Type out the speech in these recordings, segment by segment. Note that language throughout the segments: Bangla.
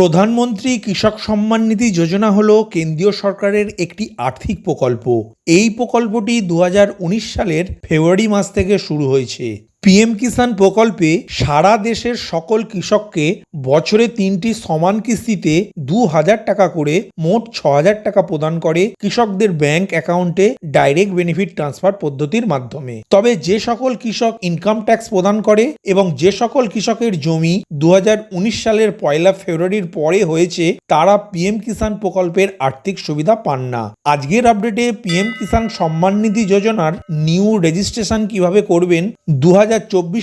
প্রধানমন্ত্রী কৃষক সম্মান নিধি যোজনা হল কেন্দ্রীয় সরকারের একটি আর্থিক প্রকল্প। এই প্রকল্পটি দু হাজার উনিশ সালের ফেব্রুয়ারি মাস থেকে শুরু হয়েছে। পিএম কিষাণ প্রকল্পে সারা দেশের সকল কৃষককে বছরে তিনটি সমান কিস্তিতে দু হাজার টাকা করে মোট ছ হাজার টাকা প্রদান করে কৃষকদের ব্যাংক অ্যাকাউন্টে ডাইরেক্ট বেনিফিট ট্রান্সফার পদ্ধতির মাধ্যমে। তবে যে সকল কৃষক ইনকাম ট্যাক্স প্রদান করে এবং যে সকল কৃষকের জমি দু হাজার উনিশ সালের পয়লা ফেব্রুয়ারির পরে হয়েছে, তারা পিএম কিষাণ প্রকল্পের আর্থিক সুবিধা পান না। আজকের আপডেটে পিএম কিষাণ সম্মান নিধি যোজনার নিউ রেজিস্ট্রেশন কীভাবে করবেন, দু হাজার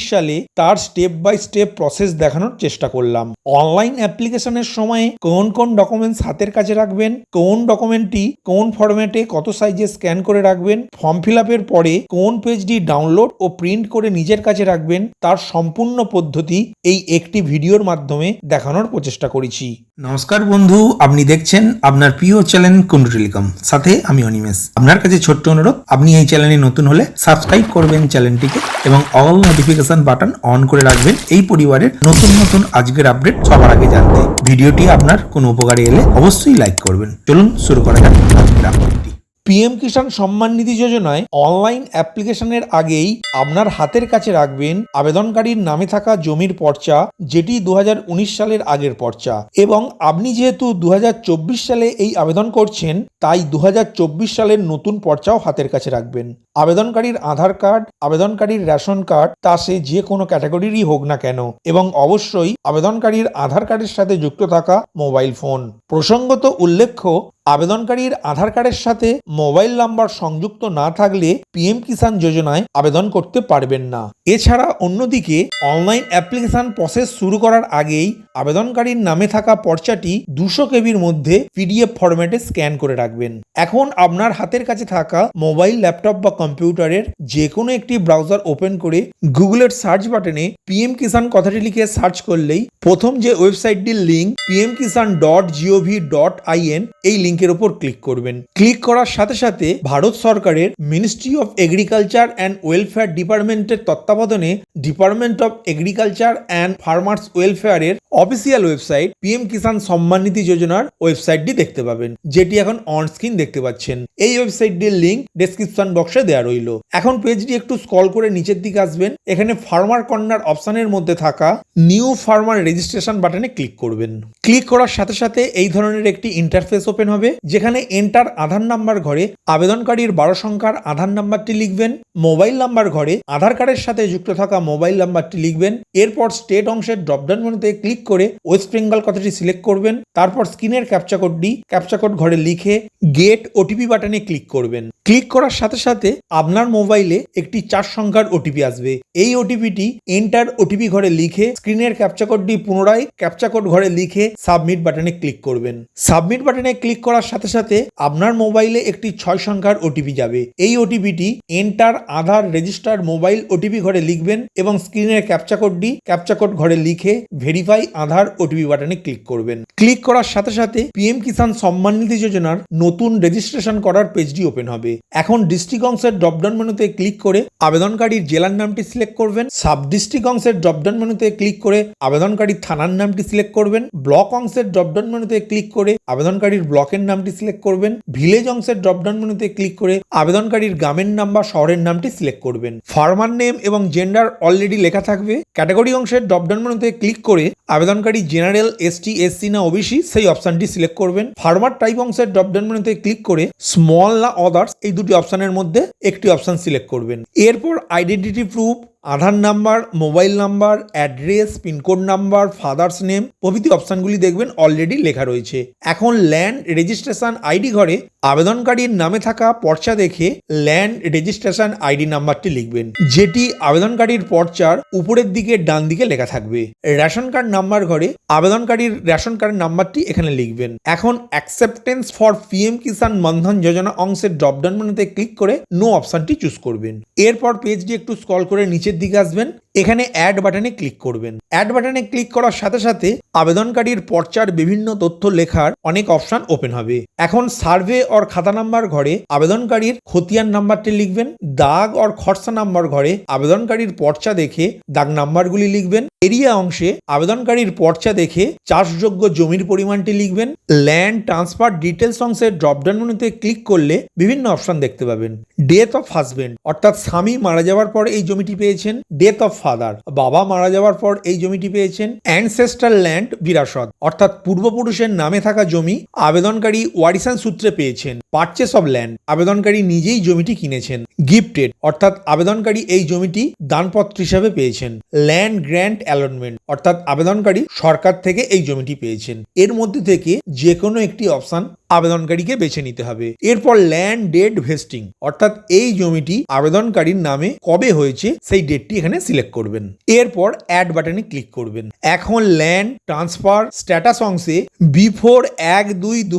সালে তার স্টেপ বাই স্টেপ প্রসেস দেখানোর চেষ্টা করলাম। অনলাইন অ্যাপ্লিকেশনের সময় কোন কোন ডকুমেন্টস হাতের কাছে রাখবেন, কোন ডকুমেন্টটি কোন ফরম্যাটে কত সাইজে স্ক্যান করে রাখবেন ফর্ম ফিল আপের পরে কোন পেজটি ডাউনলোড ও প্রিন্ট করে নিজের কাছে রাখবেন, তার সম্পূর্ণ পদ্ধতি এই একটি ভিডিওর মাধ্যমে দেখানোর প্রচেষ্টা করেছি। নমস্কার বন্ধু, আপনি দেখছেন আপনার প্রিয় চ্যানেল কুন্ডু টেলিকম সাথে আমি অনিমেষ। আপনার কাছে ছোট্ট অনুরোধ, আপনি এই চ্যানেলে নতুন হলে সাবস্ক্রাইব করবেন চ্যানেলটিকে এবং অল নোটিফিকেশন বাটন অন করে রাখবেন। এই পরিবারের নতুন নতুন আজকের আপডেট সবার আগে জানতে। ভিডিওটি আপনার কোনো উপকারে এলে অবশ্যই লাইক করবেন। চলুন শুরু করা যাক আজকের আপডেটটি পিএম কিষাণ সম্মান নিধি যোজনায় অনলাইন অ্যাপ্লিকেশনের আগেই আপনার হাতের কাছে রাখবেন আবেদনকারীর নামে থাকা জমির পর্চা, যেটি দু হাজার উনিশ সালের আগের পর্চা। এবং আপনি যেহেতু দু হাজার চব্বিশ সালে এই আবেদন করছেন, তাই দু হাজার চব্বিশ সালের নতুন পর্চাও হাতের কাছে রাখবেন। আবেদনকারীর আধার কার্ড, আবেদনকারীর রেশন কার্ড, তা সে যে কোনো ক্যাটাগরিরই হোক না কেন। এবং অবশ্যই আবেদনকারীর আধার কার্ডের সাথে যুক্ত থাকা মোবাইল ফোন। প্রসঙ্গত উল্লেখ্য আবেদনকারীর আধার কার্ডের সাথে মোবাইল নাম্বার সংযুক্ত না থাকলে পিএম কিষাণ যোজনায় আবেদন করতে পারবেন না। এছাড়া অন্যদিকে অনলাইন অ্যাপ্লিকেশন প্রসেস শুরু করার আগেই আবেদনকারীর নামে থাকা পর্চাটি দুশো কেবির মধ্যে পিডিএফ ফরম্যাটে স্ক্যান করে রাখবেন। এখন আপনার হাতের কাছে থাকা মোবাইল, ল্যাপটপ বা কম্পিউটারের যে কোনো একটি ব্রাউজার ওপেন করে গুগলের সার্চ বাটনে পিএম কিষাণ কথাটি লিখে সার্চ করলেই প্রথম যে ওয়েবসাইটটির link PM Kisan dot GOV dot IN এই লিঙ্কের ওপর ক্লিক করবেন। ক্লিক করার সাথে সাথে ভারত সরকারের ministry of agriculture and welfare ডিপার্টমেন্টের তত্ত্বাবধানে department of agriculture and farmers ওয়েলফেয়ারের official website PM Kisan Samman Nidhi যোজনার ওয়েবসাইটটি দেখতে পাবেন, যেটি এখন অন স্ক্রিন দেখতে পাচ্ছেন। এই ওয়েবসাইটটির লিঙ্ক ডেসক্রিপশন বক্সে দেওয়া রইল। এখন পেজটি একটু স্ক্রল করে নিচের দিকে আসবেন। এখানে ফার্মার কর্নার অপশনের মধ্যে থাকা নিউ ফার্মার রেজিস্ট্রেশন বাটনে ক্লিক করবেন। ক্লিক করার সাথে সাথে এই ধরনের একটি ইন্টারফেস ওপেন হবে। যেখানে এন্টার আধার নাম্বার ঘরে আবেদনকারীর বারো সংখ্যার আধার নাম্বারটি লিখবেন মোবাইল নাম্বার ঘরে আধার কার্ডের সাথে যুক্ত থাকা মোবাইল নাম্বারটি লিখবেন, এরপর স্টেট অংশের ড্রপডাউন মেনুতে ক্লিক করে ওয়েস্ট বেঙ্গল কথাটি সিলেক্ট করবেন, তারপর স্ক্রিনের ক্যাপচা কোডটি ক্যাপচা কোড ঘরে লিখে গেট ওটিপি বাটনে ক্লিক করবেন। ক্লিক করার সাথে সাথে আপনার মোবাইলে একটি চার সংখ্যার ওটিপি আসবে। এই ওটিপিটি এন্টার ওটিপি ঘরে লিখে স্ক্রিনের ক্যাপচা কোডটি পুনরায় ক্যাপচা কোড ঘরে লিখে সাবমিট বাটনে ক্লিক করবেন। সাবমিট বাটনে ক্লিক করার সাথে সাথে আপনার মোবাইলে একটি ছয় সংখ্যার ওটিপি যাবে। এই ওটিপিটি enter Aadhaar registered mobile OTP ঘরে লিখবেন এবং স্ক্রিনের ক্যাপচা কোডটি ক্যাপচা কোড ঘরে লিখে ভেরিফাই আধার ওটিপি বাটনে ক্লিক করবেন। ক্লিক করার সাথে সাথে পিএম কিষাণ সম্মান নিধি যোজনার নতুন রেজিস্ট্রেশন করার পেজটি ওপেন হবে। এখন ডিস্ট্রিক্ট অংশের ড্রপডাউন মেনুতে ক্লিক করে আবেদনকারীর জেলার নামটি সিলেক্ট করবেন। সাব ডিস্ট্রিক্ট অংশের ড্রপডাউন মেনুতে ক্লিক করে আবেদনকারীর থানার নামটি সিলেক্ট করবেন। ব্লক অংশের ড্রপডাউন মেনুতে ক্লিক করে আবেদনকারীর ব্লকের নামটি সিলেক্ট করবেন। ভিলেজ অংশের ড্রপডাউন মেনুতে ক্লিক করে আবেদনকারীর গ্রামের নাম বা শহরের নামটি সিলেক্ট করবেন। ফার্মার নেম এবং জেন্ডার অলরেডি লেখা থাকবে। ক্যাটাগরি অংশের ড্রপডাউন মেনুতে ক্লিক করে আবেদনকারী জেনারেল এসটি এসসি না ওবিসি সেই অপশনটি সিলেক্ট করবেন। ফার্মার টাইপ অংশের ড্রপডাউন মেনুতে ক্লিক করে স্মল না অদার্স এই দুটি অপশনের মধ্যে একটি অপশন সিলেক্ট করবেন। এরপর identity proof Aadhaar number mobile number address pincode number father's name প্রভৃতি অপশানগুলি দেখবেন অলরেডি লেখা রয়েছে। এখন ল্যান্ড রেজিস্ট্রেশন আইডি ঘরে আবেদনকারীর নামে থাকা পর্চা দেখে ল্যান্ড রেজিস্ট্রেশন আইডি নাম্বারটি লিখবেন, যেটি আবেদনকারীর পর্চার উপরের দিকে ডান দিকে লেখা থাকবে। রেশন কার্ড নাম্বার ঘরে আবেদনকারীর রেশন কার্ড নাম্বারটি এখানে লিখবেন। এখন acceptance for PM Kisan Maandhan Yojana অংশের ড্রপডাউন মেনুতে ক্লিক করে নো অপশনটি চুজ করবেন। এরপর পেজটি একটু স্ক্রল করে নিচের দিকে আসবেন, এখানে অ্যাড বাটনে ক্লিক করবেন। অ্যাড বাটনে ক্লিক করার সাথে সাথে আবেদনকারীর পর্চার বিভিন্ন তথ্য লেখার অনেক অপশন ওপেন হবে। এখন সার্ভে অর খাতা নাম্বার ঘরে আবেদনকারীর খতিয়ান নাম্বারটি লিখবেন, দাগ অর খরচা নাম্বার ঘরে আবেদনকারীর পর্চা দেখে দাগ নাম্বারগুলি লিখবেন, এরিয়া অংশে আবেদনকারীর পর্চা দেখে চাষযোগ্য জমির পরিমাণটি লিখবেন ল্যান্ড ট্রান্সফার ডিটেলস অংশের ড্রপডাউন মেনুতে ক্লিক করলে বিভিন্ন অপশন দেখতে পাবেন। ডেথ অফ হাজবেন্ড অর্থাৎ স্বামী মারা যাওয়ার পর এই জমিটি পেয়েছেন ডেথ অফ ফাদার বাবা মারা যাওয়ার পর এই জমিটি পেয়েছেন অ্যানসেস্টার ল্যান্ড বিরাসত, অর্থাৎ পূর্বপুরুষের নামে থাকা জমি আবেদনকারী ওয়ারিসান সূত্রে পেয়েছে পেয়েছেন পার্চেস অব ল্যান্ড আবেদনকারী নিজেই জমিটি কিনেছেন। গিফটেড অর্থাৎ আবেদনকারী এই জমিটি দানপত্র হিসাবে পেয়েছেন। ল্যান্ড গ্র্যান্ড অ্যালটমেন্ট অর্থাৎ আবেদনকারী সরকার থেকে এই জমিটি পেয়েছেন। এর মধ্যে থেকে যে কোনো একটি অপশন আবেদনকারীকে বেছে নিতে হবে। এরপর ল্যান্ড ডেট ভেস্টিং, অর্থাৎ এই জমিটি আবেদনকারীর নামে কবে হয়েছে সেই ডেটটি এখানে সিলেক্ট করবেন। এরপর অ্যাড বাটনে ক্লিক করবেন। এখন ল্যান্ড ট্রান্সফার স্ট্যাটাস অংশে বিফোর এক দুই দু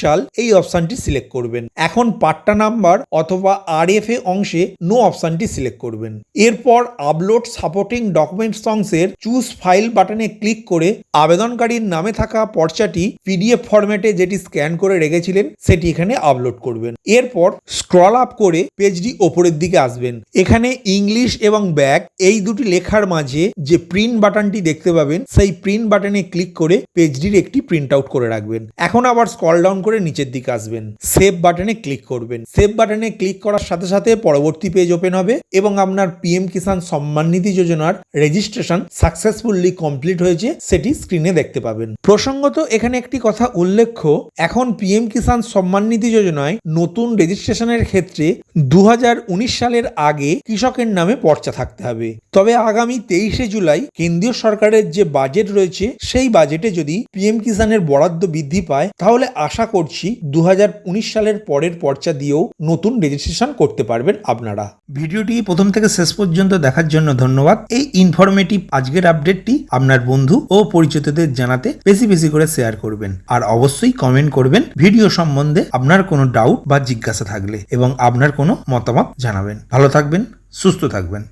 সাল এই অপশনটি সিলেক্ট করবেন। এখন পাট্টা নাম্বার অথবা আর এফ এ অংশে নো অপশনটি সিলেক্ট করবেন। এরপর আপলোড সাপোর্টিং ডকুমেন্টস অংশের চুজ ফাইল বাটনে ক্লিক করে আবেদনকারীর নামে থাকা পর্চাটি পিডিএফ ফরম্যাটে যেটি স্ক্যান করে রেখেছিলেন, সেটি এখানে আপলোড করবেন। এরপর স্ক্রল আপ করে পেজটি ওপরের দিকে আসবেন। এখানে ইংলিশ এবং ব্যাক এই দুটি লেখার মাঝে যে প্রিন্ট বাটনটি দেখতে পাবেন, সেই প্রিন্ট বাটনে ক্লিক করে পেজটির একটি প্রিন্ট আউট করে রাখবেন। এখন আবার স্ক্রল ডাউন করে নিচের দিকে আসবেন। সেভ বাটনে ক্লিক করবেন। সেভ বাটনে ক্লিক করার সাথে সাথে পরবর্তী পেজ ওপেন হবে এবং আপনার পিএম কিষাণ সম্মান নিধি যোজনার রেজিস্ট্রেশন সাকসেসফুলি কমপ্লিট হয়েছে, সেটি স্ক্রিনে দেখতে পাবেন। প্রসঙ্গত এখানে একটি কথা উল্লেখ্য, এখন পিএম কিষাণ সম্মান নিধি যোজনায় নতুন রেজিস্ট্রেশনের ক্ষেত্রে দু হাজার উনিশ সালের আগে কৃষকের নামে পর্চা থাকতে হবে। তবে আগামী তেইশে জুলাই কেন্দ্রীয় সরকারের যে বাজেট রয়েছে, সেই বাজেটে যদি পিএম কিষাণের বরাদ্দ বৃদ্ধি পায়, তাহলে আশা করছি দু হাজার উনিশ সালের পরের পর্চা দিয়েও নতুন রেজিস্ট্রেশন করতে পারবেন আপনারা। ভিডিওটি প্রথম থেকে শেষ পর্যন্ত দেখার জন্য ধন্যবাদ। এই ইনফরমেটিভ আজকের আপডেটটি আপনার বন্ধু ও পরিচিতদের জানাতে বেশি বেশি করে শেয়ার করবেন। আর অবশ্যই কমেন্ট করবেন। ভিডিও সম্বন্ধে আপনার কোনো ডাউট বা জিজ্ঞাসা থাকলে এবং আপনার কোনো মতামত জানাবেন। ভালো থাকবেন, সুস্থ থাকবেন।